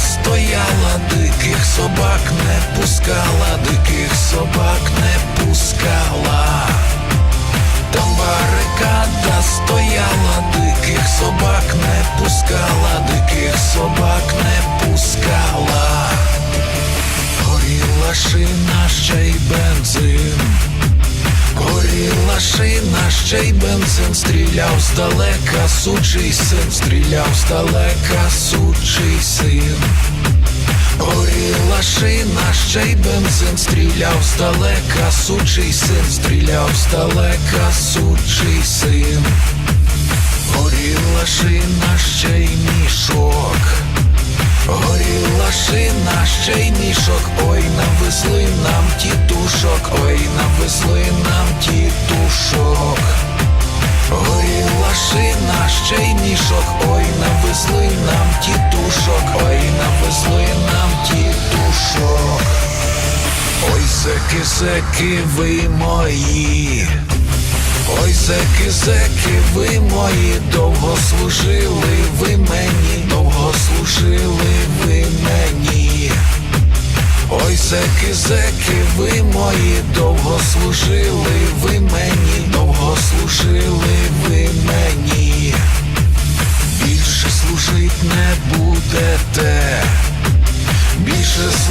Стояла, шина, Бенсен стріляв здалека, сучий син, стріляв здалека, сучий син. Горіла шина, ще й бензин, стріляв здалека, сучий син, стріляв здалека, сучий син. Навезли нам тітушок, ой, навезли нам тітушок. Ой, зеки, зеки, ви мої. Ой, зеки, зеки, ви мої, довго служили ви мені, довго служили ви мені. Ой, зеки, зеки, ви мої, довго служили ви мені, довго служили ви мені.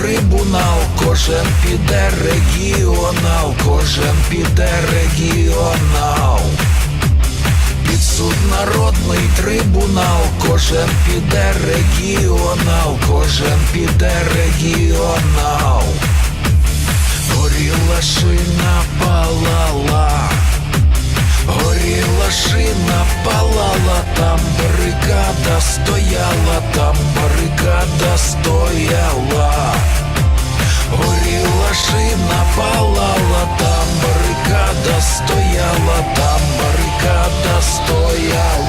трибунал, кожен піде регіонал, кожен піде регіонал. Під суд народний трибунал, кожен піде регіонал, кожен піде регіонал. Горіла шина палала. Горіла шина, палала, там барикада стояла, там барикада стояла. Палала, там барикада стояла, там барикада стояла.